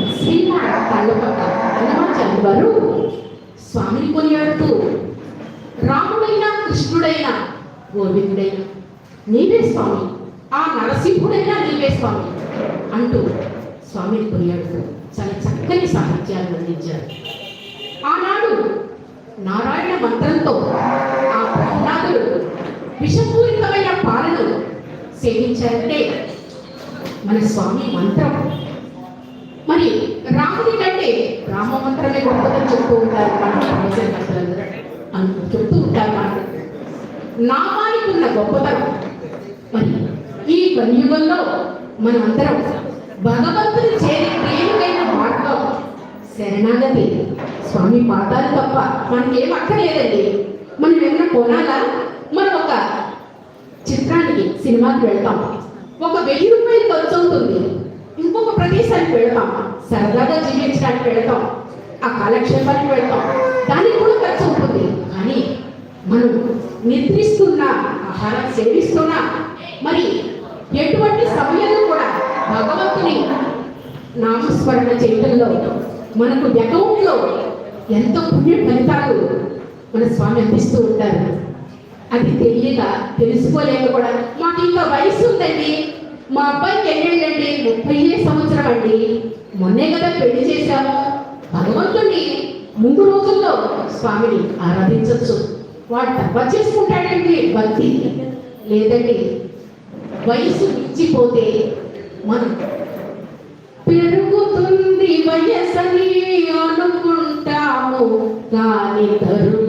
నరసింహాచార్య వారు స్వామిని కొనియాడుతూ రాముడైన కృష్ణుడైన గోవిందుడైన నీవే స్వామి ఆ నరసింహుడైనా నీవే స్వామి అంటూ స్వామిని కొనియాడుతూ చాలా చక్కని సాహిత్యాన్ని అందించారు. ఆనాడు నారాయణ మంత్రంతో ఆ ప్రహ్లాదుడు విషపూరితమైన పాలను సేవించారంటే మన స్వామి మంత్రం మరి రాముడి కంటే రామ మంత్రమే గొప్పదని చెప్తూ ఉంటారు మన అని చెప్తూ ఉంటారు నామానికి ఉన్న గొప్పతనం. మరి ఈ కలియుగంలో మనమందరం భగవంతుని చేరే ప్రేమకైన మార్గం శరణాగతి. స్వామి పాదాలు తప్ప మనకేం అక్కర్లేదండి. మనం ఏమైనా కొనాలా? మనం ఒక చిత్రానికి సినిమాకి వెళ్తాం. ఒక వెయ్యి రూపాయలు ఖర్చు అవుతుంది ఇంకొక ప్రదేశానికి వెళ్తాం. సరదాగా జీవించడానికి వెళ్తాం. ఆ కాలక్షేపానికి వెళ్తాం. దానికి కూడా ఖర్చు అవుతుంది. కానీ మనం నిద్రిస్తున్న ఆహారం సేవిస్తున్నా మరి ఎటువంటి సమయంలో కూడా భగవంతుని నామస్మరణ చేయటంలో మనకు అకౌంట్లో ఎంతో పుణ్య ఫలితాలు మన స్వామి అందిస్తూ ఉంటారు. అది తెలియక తెలుసుకోలేక కూడా మాకు ఇంకా వయసు ఉందండి మా అబ్బాయికి ఎన్నేళ్ళండి ముప్పై సంవత్సరం అండి. మొన్నే కదా పెళ్ళి చేశాము. భగవంతుణ్ణి ముందు రోజుల్లో స్వామిని ఆరాధించవచ్చు వాడు తప్ప చేసుకుంటాడండి భక్తి. లేదండి వయసు మించిపోతే మనం పెరుగుతుంది వయసని అనుకుంటాము. కానీ తరు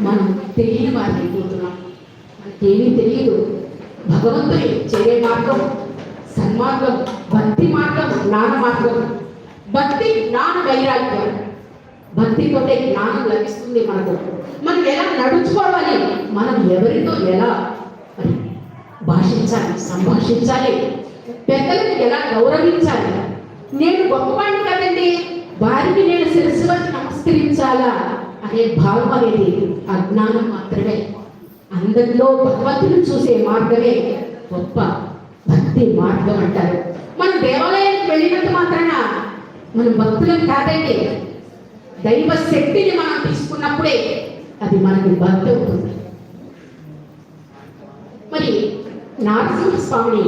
మనం తెలియని వారిని అయిపోతున్నాం మనకేమీ తెలియదు. భగవంతుని చేరే మార్గం సన్మార్గం భక్తి మార్గం జ్ఞాన మార్గం. భక్తి జ్ఞాన వైరాగ్యం. భక్తితోటే జ్ఞానం లభిస్తుంది మనకు. మనం ఎలా నడుచుకోవాలి? మనం ఎవరితో ఎలా? భాషించాలి సంభాషించాలి. పెద్దలను ఎలా గౌరవించాలి? నేను గొప్పవాడిని కదండి. వారికి నేను శిరస్సు వచ్చి నమస్కరించాలా? అనే భావం అనేది అజ్ఞానం మాత్రమే. అందరిలో భగవంతుని చూసే మార్గమే గొప్ప భక్తి మార్గం అంటారు. మనం దేవాలయానికి వెళ్ళినంత మాత్రాన మనం భక్తులం కాదండి. దైవ శక్తిని మనం తీసుకున్నప్పుడే అది మనకి భక్తి అవుతుంది. మరి నారసింహ స్వామిని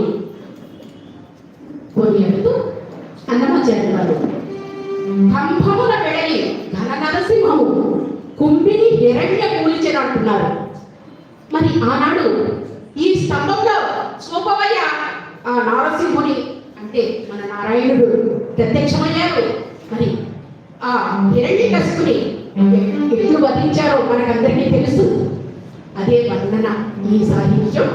కొనియాడుతూ అన్నమాచార్య వారు కంభముల వెడలి కుంభిని హిరణ్య కూల్చెను అంటున్నారు మరి ఆనాడు ఈ స్తంభంలో సోపవయ్య ఆ నారసింహుని అంటే మన నారాయణుడు ప్రత్యక్షమయ్యారు. మరి ఆ హిరణ్య కసుకుని ఎట్లు వధించారో మనకందరికీ తెలుసు. అదే వర్ణన ఈ సాహిత్యం.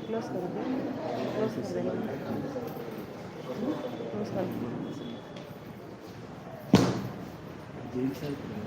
క్లోజ్ కదా క్లోజ్ కదా క్లోజ్ కదా